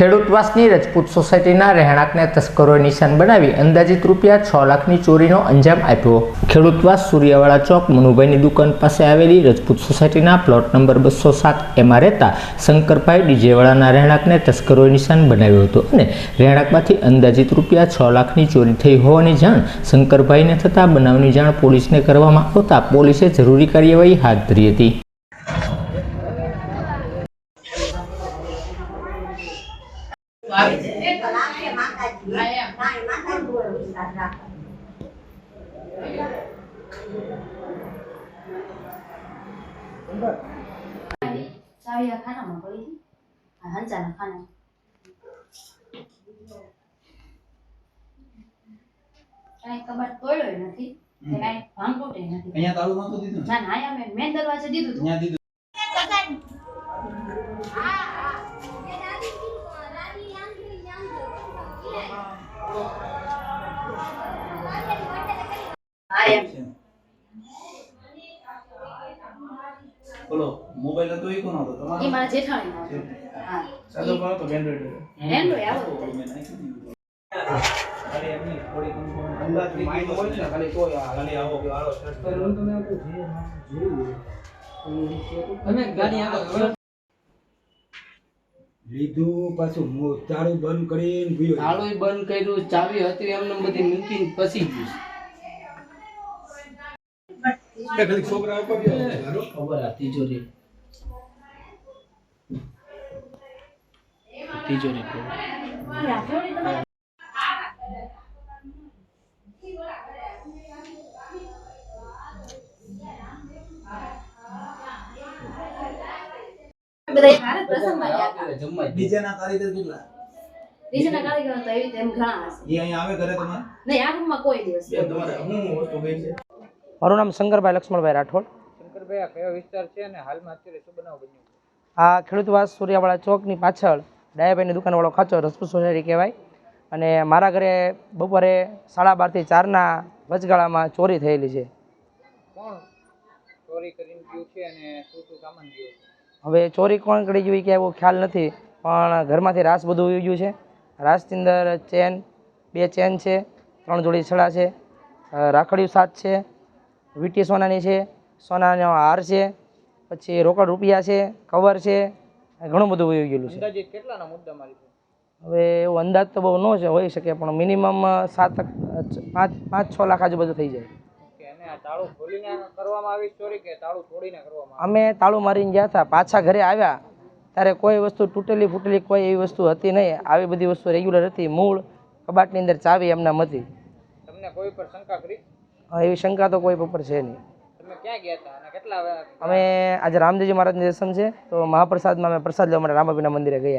ખેડૂતવાસની રજપૂત સોસાયટીના રહેણાંકને તસ્કરોએ નિશાન બનાવી અંદાજિત રૂપિયા છ લાખની ચોરીનો અંજામ આપ્યો. ખેડૂતવાસ સૂર્યાવાળા ચોક મનુભાઈની દુકાન પાસે આવેલી રજપૂત સોસાયટીના પ્લોટ નંબર બસો સાત એમાં રહેતા શંકરભાઈ ડીજેવાળાના રહેણાંકને તસ્કરોએ નિશાન બનાવ્યો હતો અને રહેણાંકમાંથી અંદાજિત રૂપિયા છ લાખની ચોરી થઈ હોવાની જાણ શંકરભાઈને થતાં બનાવની જાણ પોલીસને કરવામાં આવતા પોલીસે જરૂરી કાર્યવાહી હાથ ધરી હતી. ચાવી આ ખાનામાં પડી હતી આ હંચાના ખાના કાંઈ કબાટ તોડ્યો નથી કે કાંઈ ભાંગફોટે નથી અહીંયા તાળું નહોતું દીધું ને? ના ના અહીંયા મેં મેન દરવાજે દીધું હતું અહીંયા દીધું હા એમ છે. બોલો મોબાઈલ હતો એ કોનો હતો? એ તમારો મારા જેઠાણીનો હા. સાદો પણ હતો એન્ડ્રોઈડ એન્ડ્રોઈડ આવો. અરે એમની થોડીક અંદાજ માહિતી હોય ને ખાલી તો આ ખાલી આવો કે આવો search કરો. લીધું પાછું તાળું બંધ કરીને ગયો તાળું બંધ કર્યું ચાવી હતી એમને બધી મૂકીને પછી ગયું. છોકરા ખબર આ તિજોરી તિજોરી ખોલી. બધા એક હારે પ્રસંગમાં ગયા હતા જમવા. જ DJ ના કારીગર કેટલા? નીચેના કારીગરો તો એવી રીતે ઘણા હશે. એ અહીંયા આવે ઘરે તમારે? નહીં આ રૂમમાં કોઈ દિવસ. તમારે હું વસ્તુ ગઈ છે? મારું નામ શંકરભાઈ લક્ષ્મણભાઈ રાઠોડ. શંકરભાઈ આ કયો વિસ્તાર છે અને હાલમાં અત્યારે શું બનાવ બન્યો આ ખેડૂતવાસ સૂર્યાવાળા ચોકની પાછળ ડાયાભાઈની દુકાનવાળો ખાચો રસપુ સોનેરી કહેવાય. અને મારા ઘરે બપોરે સાડા બારથી ચારના વચગાળામાં ચોરી થયેલી છે. કોણ ચોરી કરીને ગયું છે અને શું શું સામાન ગયું છે? હવે ચોરી કોણ કરી ગયું એ કે એવો ખ્યાલ નથી પણ ઘરમાંથી રાસ બધું ઉઈ ગયું છે. રાસની અંદર ચેન બે ચેન છે ત્રણ જોડી છડા છે રાખડીયું સાત છે વીટી સોનાની છે સોનાનો હાર છે પછી રોકડ રૂપિયા છે કવર છે ઘણું બધું ઉઈ ગયેલું છે. કેટલાના મુદ્દા મારી હવે એવો અંદાજ તો બહુ ન છે હોઈ શકે પણ મિનિમમ સાત પાંચ પાંચ છ લાખ આજુબાજુ થઈ જાય. અમે તાળું મારીને ગયા હતા. પાછા ઘરે આવ્યા. ત્યારે કોઈ વસ્તુ તૂટેલી ફૂટેલી કોઈ એવી વસ્તુ હતી નહીં. આવી બધી વસ્તુ રેગ્યુલર હતી. મૂળ કબાટની અંદર ચાવી એમના હતી. તમને કોઈ પર શંકા કરી? એવી શંકા તો કોઈ ઉપર છે નહીં. અમે આજે રામદેવજી મહારાજની દર્શન છે. તો મહાપ્રસાદમાં અમે પ્રસાદ લેવા માટે રામાભીના મંદિરે ગયા